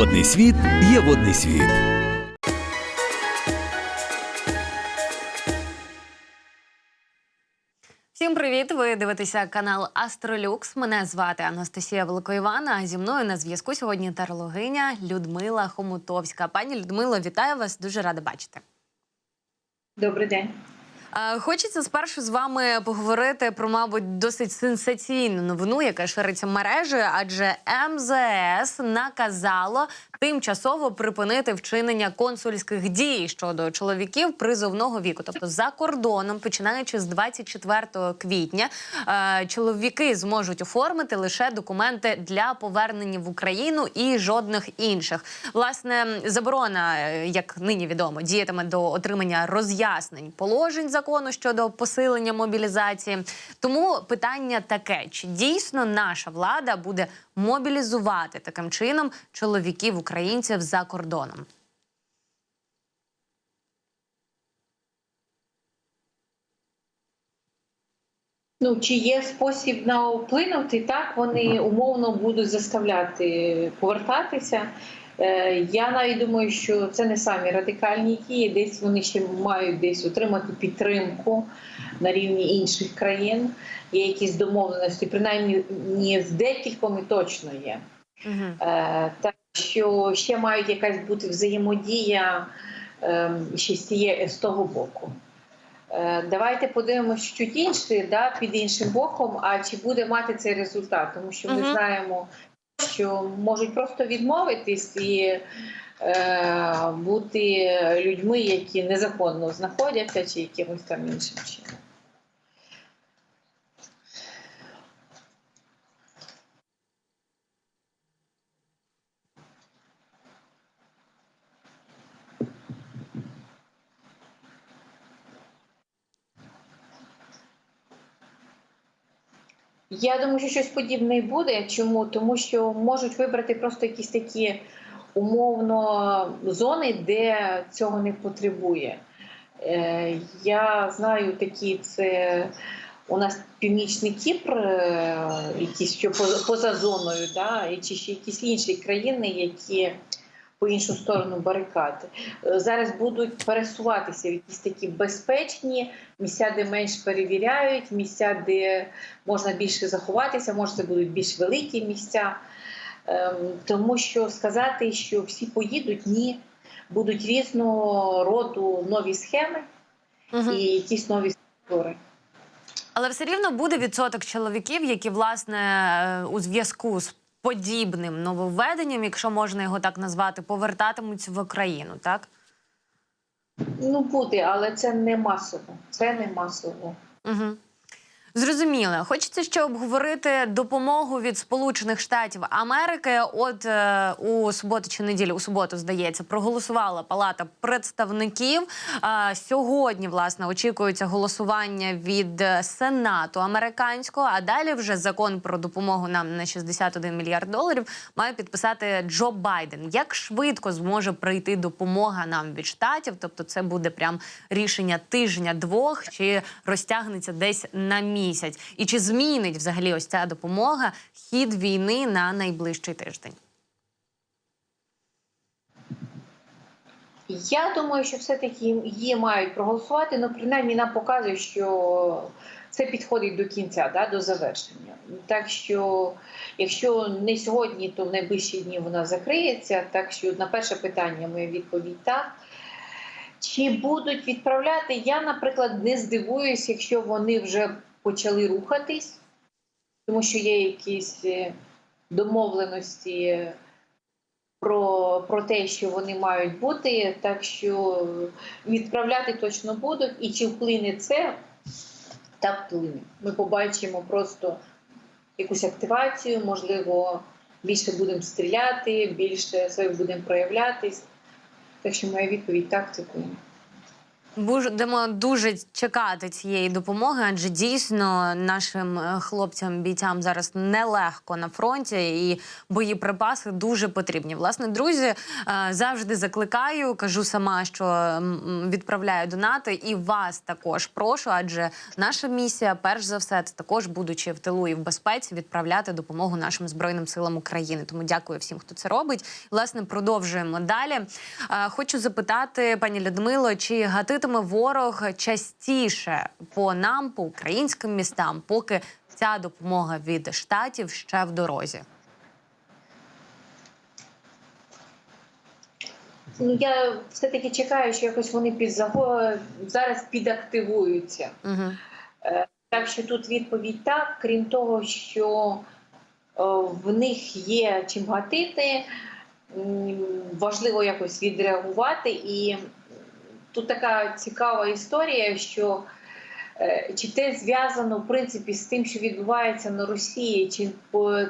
Водний світ є водний світ. Всім привіт! Ви дивитеся канал Астролюкс. Мене звати Анастасія Великоївана. А зі мною на зв'язку сьогодні тарологиня Людмила Хомутовська. Пані Людмило, вітаю вас! Дуже рада бачити. Добрий день. Е, Хочеться спершу з вами поговорити про, мабуть, досить сенсаційну новину, яка шириться мережею, адже МЗС наказало тимчасово припинити вчинення консульських дій щодо чоловіків призовного віку. Тобто за кордоном, починаючи з 24 квітня, е, чоловіки зможуть оформити лише документи для повернення в Україну і жодних інших. Власне, заборона, е, як нині відомо, діятиме до отримання роз'яснень положень закону щодо посилення мобілізації. Тому питання таке: чи дійсно наша влада буде мобілізувати таким чином чоловіків українців за кордоном? Ну чи є спосіб на вплинути? Так вони умовно будуть заставляти повертатися. Е, Я навіть думаю, що це не самі радикальні дії. Десь вони ще мають десь отримати підтримку на рівні інших країн. Є якісь домовленості, принаймні ні, з декількома точно є. Угу. Так що ще мають якась бути взаємодія ем, ще з того боку. Е, Давайте подивимося чуть інше, да, під іншим боком, а чи буде мати цей результат, тому що ми Мгм. знаємо, що можуть просто відмовитись і е, бути людьми, які незаконно знаходяться, чи якимось там іншим чином. Я думаю, що щось подібне і буде. Чому? Тому що можуть вибрати просто якісь такі умовно зони, де цього не потребує. Е, Я знаю такі це. У нас північний Кіпр, е, якісь що поза, поза зоною, да, чи ще якісь інші країни, які по іншу сторону барикади. Е, Зараз будуть пересуватися в якісь такі безпечні місця, де менш перевіряють, місця, де можна більше заховатися, може це будуть більш великі місця. Ем, Тому що сказати, що всі поїдуть, ні. Будуть різного роду нові схеми Угу. і якісь нові структури. Але все рівно буде відсоток чоловіків, які власне е, у зв'язку з подібним нововведенням, якщо можна його так назвати, повертатимуться в Україну, так? Ну, буде, але це не масово. Це не масово. Угу. Зрозуміло. Хочеться ще обговорити допомогу від Сполучених Штатів Америки. От е, у суботу чи неділю, у суботу, здається, проголосувала Палата представників. А, сьогодні, власне, очікується голосування від е, Сенату американського. А далі вже закон про допомогу нам на 61 мільярд доларів має підписати Джо Байден. Як швидко зможе прийти допомога нам від штатів? Тобто, це буде прям рішення тижня-двох, чи розтягнеться десь на місяць? І чи змінить взагалі ось ця допомога хід війни на найближчий тиждень? Я думаю, що все-таки її мають проголосувати, але принаймні нам показує, що це підходить до кінця, да, до завершення. Так що, якщо не сьогодні, то в найближчі дні вона закриється. Так що на перше питання моя відповідь так. Чи будуть відправляти? Я, наприклад, не здивуюсь, якщо вони вже почали рухатись, тому що є якісь е, домовленості про, про те, що вони мають бути. Так що відправляти точно будуть. І чи вплине це? Так вплине. Ми побачимо просто якусь активацію, можливо, більше будемо стріляти, більше себе будемо проявлятись. Так що моя відповідь так це вплине. Будемо дуже чекати цієї допомоги, адже дійсно нашим е, хлопцям бійцям зараз нелегко на фронті, і боєприпаси дуже потрібні. Власне, друзі, е, завжди закликаю, кажу сама, що відправляю донати, і вас також прошу, адже наша місія, перш за все, це також будучи в тилу і в безпеці, відправляти допомогу нашим збройним силам України. Тому дякую всім, хто це робить. Власне, продовжуємо далі. Е, Хочу запитати, пані Людмило, чи гатитиме ворог частіше по нам, по українським містам, поки ця допомога від штатів ще в дорозі? Ну я все-таки чекаю, що якось вони підзаго... зараз підактивуються. Угу. Так що тут відповідь так, крім того, що в них є чим гатити, важливо якось відреагувати. І тут така цікава історія, що е, чи це зв'язано в принципі з тим, що відбувається на Росії, чи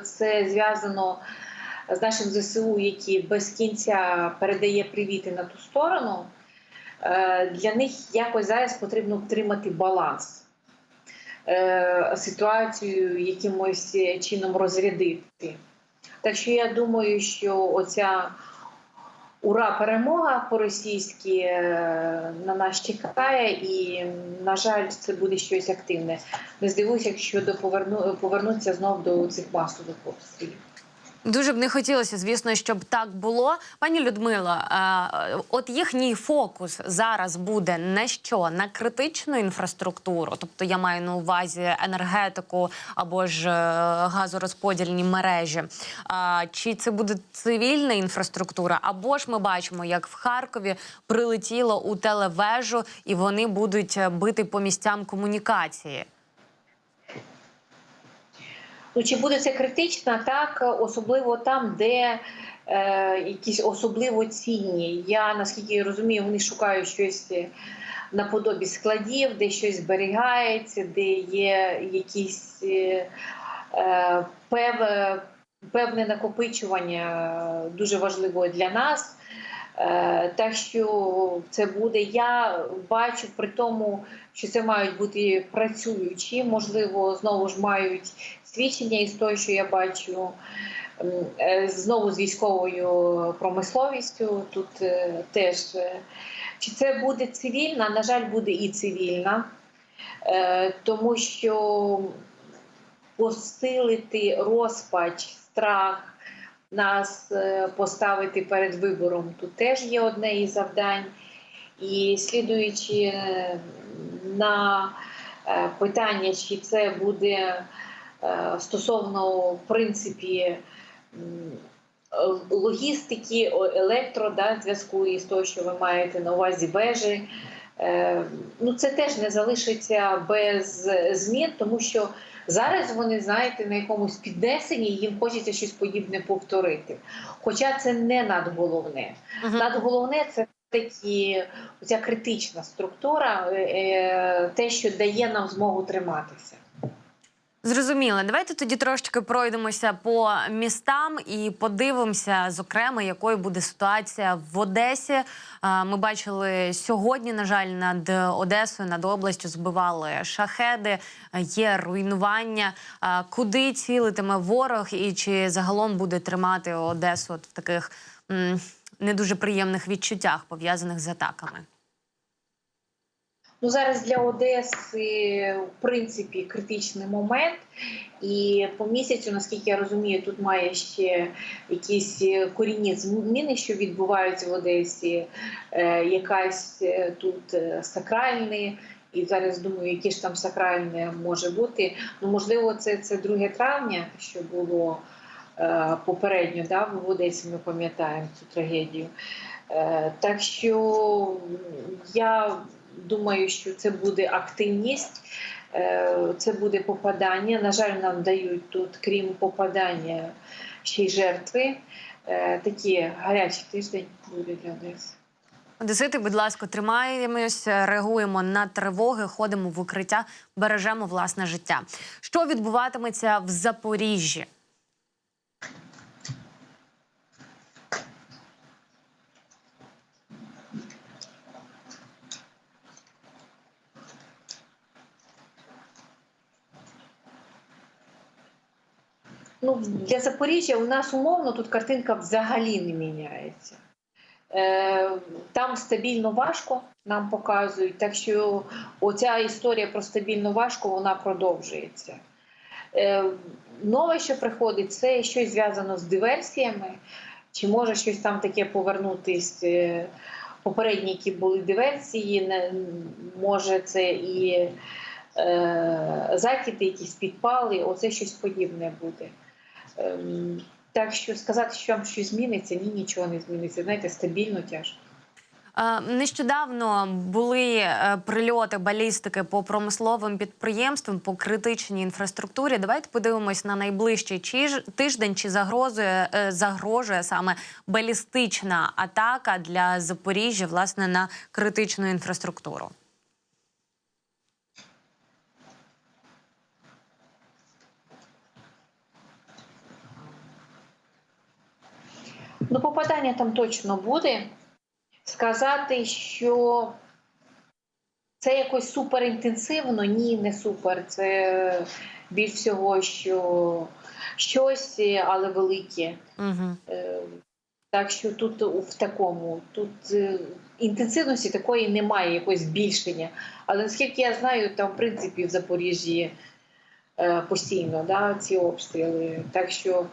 це зв'язано з нашим ЗСУ, який без кінця передає привіти на ту сторону. Е, Для них якось зараз потрібно втримати баланс е, ситуацію якимось чином розрядити. Так що я думаю, що оця ура перемога по-російськи е, на нас чекає, і, на жаль, це буде щось активне. Не здивуюся, якщо до поверну, повернуться знов до цих масових обстрілів. Дуже б не хотілося, звісно, щоб так було. Пані Людмило, е, от їхній фокус зараз буде на що? На критичну інфраструктуру, тобто я маю на увазі енергетику або ж е, газорозподільні мережі. Чи це буде цивільна інфраструктура? Або ж ми бачимо, як в Харкові прилетіло у телевежу, і вони будуть е, бити по місцям комунікації. Ну, чи буде це критично, так, особливо там, де е, якісь особливо цінні. Я наскільки розумію, вони шукають щось наподобі складів, де щось зберігається, де є якісь е, е, пев, певне накопичування дуже важливо для нас. Е, Так що це буде. Я бачу при тому, що це мають бути працюючі, можливо, знову ж мають свідчення із того, що я бачу е, знову з військовою промисловістю. Тут е, теж чи це буде цивільна? На жаль, буде і цивільна, тому що посилити розпач, страх. Нас е, поставити перед вибором тут теж є одне із завдань. І слідуючи е, на е, питання, чи це буде стосовно в принципі логістики, електро, да, зв'язку із того, що ви маєте на увазі вежі. Е, Ну, це теж не залишиться без змін, тому що зараз вони, знаєте, на якомусь піднесенні і їм хочеться щось подібне повторити. Хоча це не надголовне. Мгм. Надголовне це такі оця критична структура, е, е, те, що дає нам змогу триматися. Зрозуміло. Давайте тоді трошечки пройдемося по містам і подивимося, зокрема, якою буде ситуація в Одесі. Ми бачили сьогодні, на жаль, над Одесою, над областю збивали шахеди, є руйнування. Куди цілитиме ворог, і чи загалом буде тримати Одесу от в таких не дуже приємних відчуттях, пов'язаних з атаками? Ну зараз для Одеси в принципі критичний момент, і по місяцю, наскільки я розумію, тут має ще якісь корінні зміни, що відбуваються в Одесі, е, якась е, тут е. І зараз думаю, які ж там сакральне може бути. Ну можливо, це, це 2 травня, що було е, попередньо, да, в Одесі. Ми пам'ятаємо цю трагедію. Е, так що я думаю, що це буде активність, е, це буде попадання. На жаль, нам дають тут, крім попадання, ще й жертви. Е, Такі гарячий тиждень буде для Одеси. Одесити, будь ласка, тримаємось, реагуємо на тривоги, ходимо в укриття, бережемо власне життя. Що відбуватиметься в Запоріжжі? Ну, для Запоріжжя у нас умовно тут картинка взагалі не міняється. Е, там стабільно важко, нам показують, так що оця історія про стабільно важко вона продовжується. Е, нове, що приходить, це щось зв'язано з диверсіями, чи може щось там таке повернутись. е, Попередні, які були диверсії, може це і е, закиди, якісь підпали, оце щось подібне буде. Ем, так що сказати, що вам щось зміниться, ні, нічого не зміниться. Знаєте, стабільно тяжко. Е, Нещодавно були е, прильоти балістики по промисловим підприємствам, по критичній інфраструктурі. Давайте подивимось на найближчий тиждень, чи загрозує е, загрожує саме балістична атака для Запоріжжя, власне, на критичну інфраструктуру. Ну, попадання там точно буде. Сказати, що це якось суперінтенсивно, ні, не супер. Це більш всього, що щось, але велике. Угу. Так що тут в такому, тут е, інтенсивності такої немає, якогось збільшення. Але наскільки я знаю, там в принципі в Запоріжжі е, постійно да, ці обстріли, так що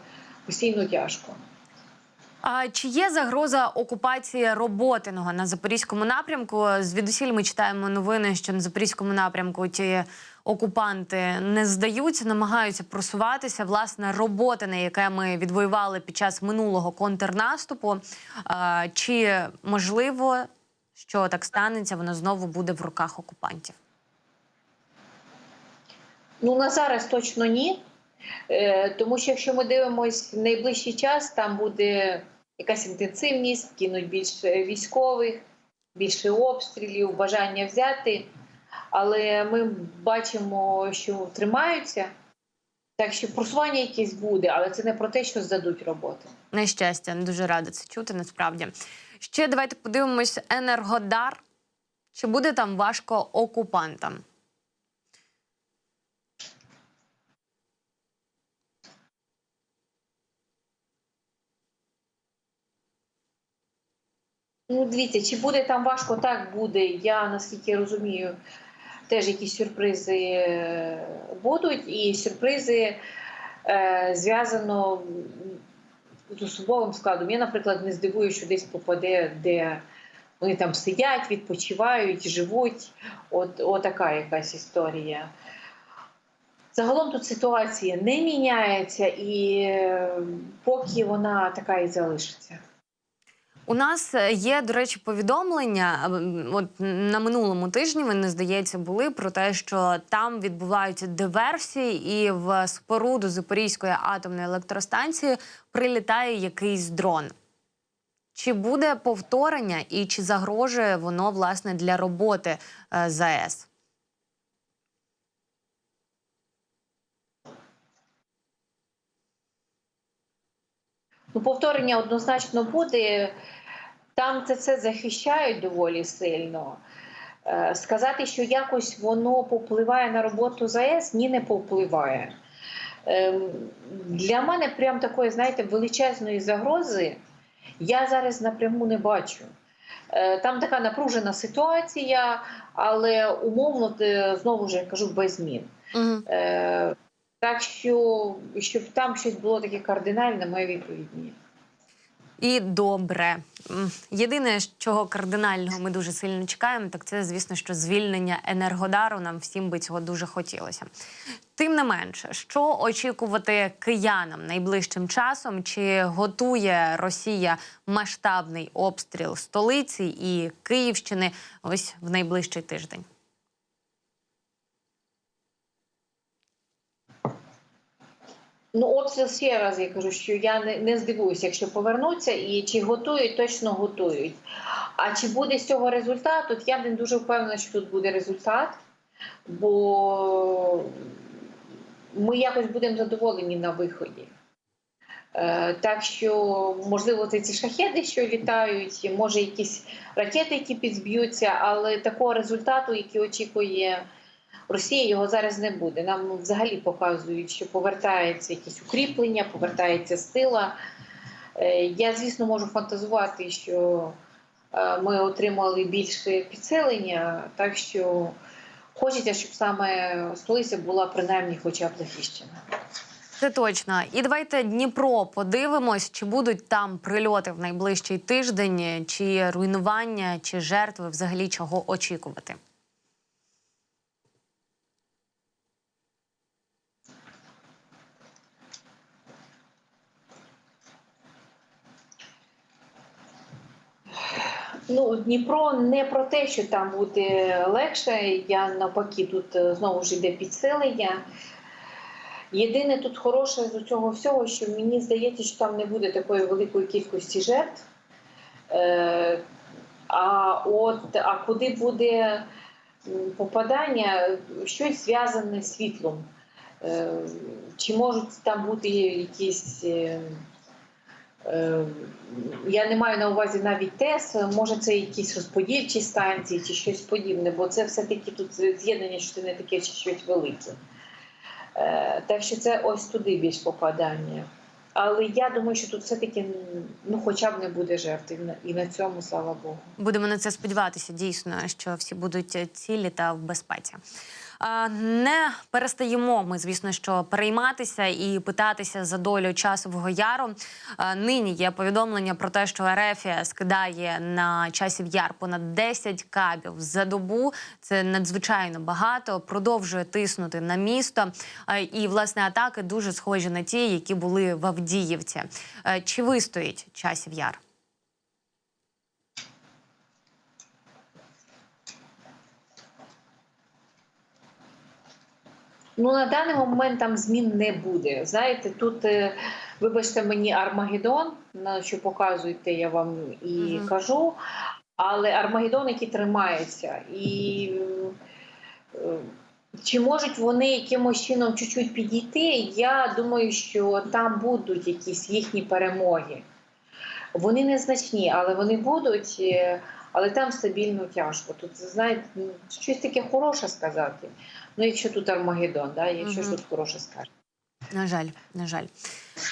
постійно тяжко. А чи є загроза окупації роботиного на запорізькому напрямку? Звідусіль ми читаємо новини, що на запорізькому напрямку ті окупанти не здаються, намагаються просуватися. Власне, роботине, яке ми відвоювали під час минулого контрнаступу. А, чи можливо, що так станеться, воно знову буде в руках окупантів? Ну на зараз точно ні. Е, Тому що якщо ми дивимося в найближчий час, там буде якась інтенсивність, кинуть більше військових, більше обстрілів, бажання взяти. Але ми бачимо, що тримаються. Так що просування якесь буде, але це не про те, що здадуть роботи. На щастя, дуже рада це чути. Насправді ще давайте подивимось енергодар. Чи буде там важко окупантам? Ну, дивіться, чи буде там важко, так буде. Я наскільки розумію, теж якісь сюрпризи е, будуть, і сюрпризи е, зв'язано з особовим складом. Я, наприклад, не здивую, що десь попаде, де вони там сидять, відпочивають, живуть. От, отака якась історія. Загалом тут ситуація не міняється, і е, поки вона така і залишиться. У нас е, є, до речі, повідомлення. От на минулому тижні вони здається були про те, що там відбуваються диверсії, і в споруду Запорізької атомної електростанції прилітає якийсь дрон. Чи буде повторення і чи загрожує воно власне для роботи е, ЗАЕС? Ну, повторення однозначно буде. Там це все захищають доволі сильно. Е, Сказати, що якось воно повпливає на роботу ЗАЕС, ні, не повпливає. Ем, Для мене прям такої, знаєте, величезної загрози я зараз напряму не бачу. Е, Там така напружена ситуація, але умовно знову ж я кажу без змін. Угу. Е, Так що, щоб там щось було таке кардинальне, моя відповідь ні. І добре. Єдине, чого кардинального ми дуже сильно чекаємо, так це, звісно, що звільнення енергодару. Нам всім би цього дуже хотілося. Тим не менше, що очікувати киянам найближчим часом? Чи готує Росія масштабний обстріл столиці і Київщини ось в найближчий тиждень? Ну, обстріл ще раз я кажу, що я не, не здивуюся, якщо повернуться, і чи готують, точно готують. А чи буде з цього результат? От я не дуже впевнена, що тут буде результат, бо ми якось будемо задоволені на виході. Е, Так що, можливо, це ці шахеди, що літають, може якісь ракети, які підзб'ються, але такого результату, який очікує Росія його зараз не буде. Нам взагалі показують, що повертається якісь укріплення, повертається сила. Е, Я, звісно, можу фантазувати, що е, ми отримали більше підселення, так що хочеться, щоб саме столиця була принаймні хоча б захищена. Це точно. І давайте Дніпро подивимось, чи будуть там прильоти в найближчий тиждень, чи руйнування, чи жертви, взагалі чого очікувати. Ну, Дніпро не про те, що там буде легше. Я навпаки, тут е, знову ж йде підселення. Єдине тут хороше з цього всього, що мені здається, що там не буде такої великої кількості жертв. Е, а от а куди буде попадання, щось зв'язане з світлом. Е, чи можуть там бути якісь. Е, Я не маю на увазі навіть ТЕС, може це якісь розподільчі станції чи щось подібне, бо це все-таки тут з'єднання, що це не таке щось велике. Так що це ось туди більш попадання. Але я думаю, що тут все-таки ну, хоча б не буде жертв, і на- цьому, слава Богу. Будемо на це сподіватися, дійсно, що всі будуть цілі та в безпеці. Не перестаємо ми, звісно, що перейматися і питатися за долю часового яру. Нині є повідомлення про те, що Ерефія скидає на часів яр понад 10 кабів за добу. Це надзвичайно багато. Продовжує тиснути на місто. І власне атаки дуже схожі на ті, які були в Авдіївці. Чи вистоїть часів яр? Ну, на даний момент там змін не буде. Знаєте, тут, е, вибачте мені, Армагеддон, на що показуєте, я вам і Мгм. кажу. Але Армагеддон, який тримається, і е, чи можуть вони якимось чином чуть-чуть підійти? Я думаю, що там будуть якісь їхні перемоги. Вони незначні, але вони будуть. Але там стабільно тяжко. Тут знаєте, ну, щось таке хороше сказати. Ну, якщо тут Армагеддон, да? якщо ж тут хороше скажете. На жаль, на жаль.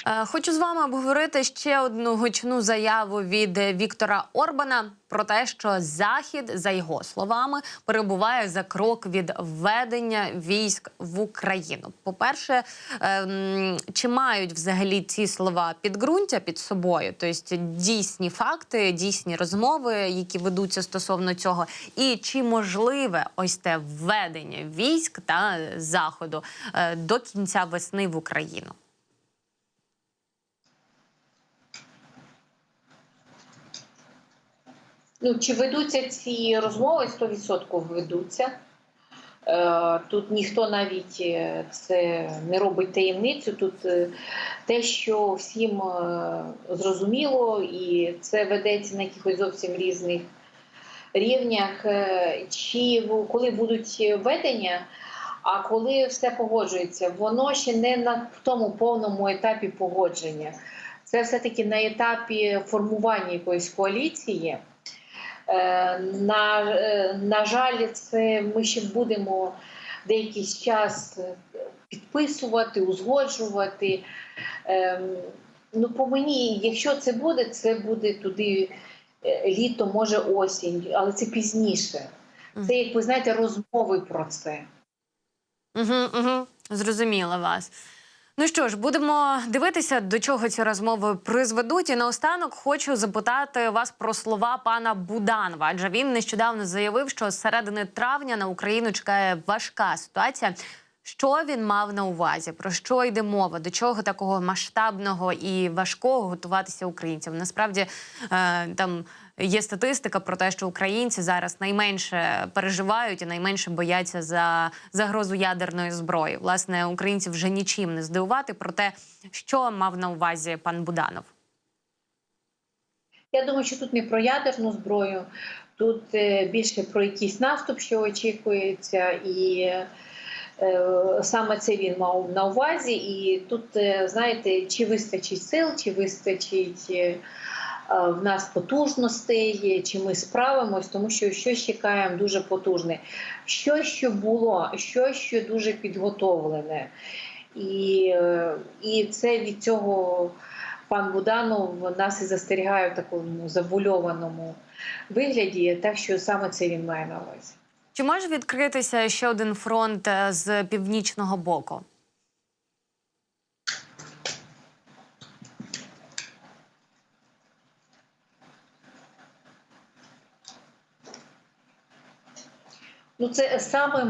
Е, Хочу з вами обговорити ще одну гучну заяву від Віктора Орбана про те, що Захід, за його словами, перебуває за крок від введення військ в Україну. По-перше, ем, чи мають взагалі ці слова підґрунтя під собою? Тобто дійсні факти, дійсні розмови, які ведуться стосовно цього, і чи можливе ось те введення військ та заходу е, до кінця весни в Україну? Ну, чи ведуться ці розмови? 100% ведуться. Е, Тут ніхто навіть е, це не робить таємницю. Тут е, те, що всім зрозуміло, і це ведеться на якихось зовсім різних рівнях. Чи коли будуть введення, а коли все погоджується, воно ще не на тому повному етапі погодження. Це все-таки на етапі формування якоїсь коаліції. Е, На, е, на жаль, це ми ще будемо деякий час підписувати, узгоджувати. Ем, Ну, по мені, якщо це буде, це буде туди е, літо, може осінь, але це пізніше. Це, як ви знаєте, розмови про це. Угу, угу. Зрозуміла вас. Ну що ж, будемо дивитися, до чого ці розмови призведуть. І наостанок хочу запитати вас про слова пана Буданова. Адже він нещодавно заявив, що з середини травня на Україну чекає важка ситуація. Що він мав на увазі? Про що йде мова? До чого такого масштабного і важкого готуватися українцям? Насправді е, там є статистика про те, що українці зараз найменше переживають і найменше бояться за загрозу ядерної зброї. Власне, українців вже нічим не здивувати. Про те, що мав на увазі пан Буданов. Я думаю, що тут не про ядерну зброю, тут е, більше про якийсь наступ, що очікується, і е, саме це він мав на увазі. І тут, е, знаєте, чи вистачить сил, чи вистачить в нас потужностей, чи ми справимось, тому що щось чекаємо дуже потужне. Що що було, що що дуже підготовлене. І, е, і це від цього пан Буданов нас і застерігає в такому завульованому вигляді, так що саме це він має на увазі. Чи може відкритися ще один фронт е, з північного боку? Ну, це саме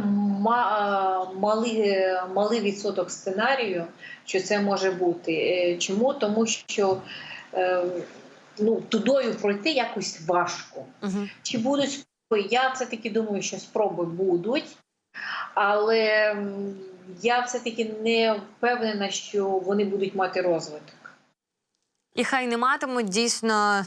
малий, малий відсоток сценарію, що це може бути. Е, Чому? Тому що е, ну, тудою пройти якось важко. Угу. Чи будуть спроби? Я все-таки думаю, що спроби будуть, але я все-таки не впевнена, що вони будуть мати розвиток. І хай не матимуть дійсно,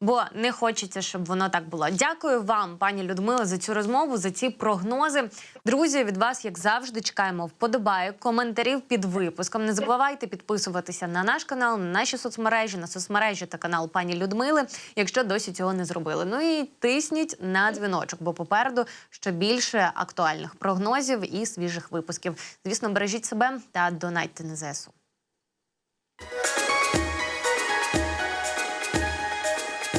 бо не хочеться, щоб воно так було. Дякую вам, пані Людмила, за цю розмову, за ці прогнози. Друзі, від вас, як завжди, чекаємо вподобайок, коментарів під випуском. Не забувайте підписуватися на наш канал, на наші соцмережі, на соцмережі та канал пані Людмили, якщо досі цього не зробили. Ну і тисніть на дзвіночок, бо попереду ще більше актуальних прогнозів і свіжих випусків. Звісно, бережіть себе та донайте на ЗСУ.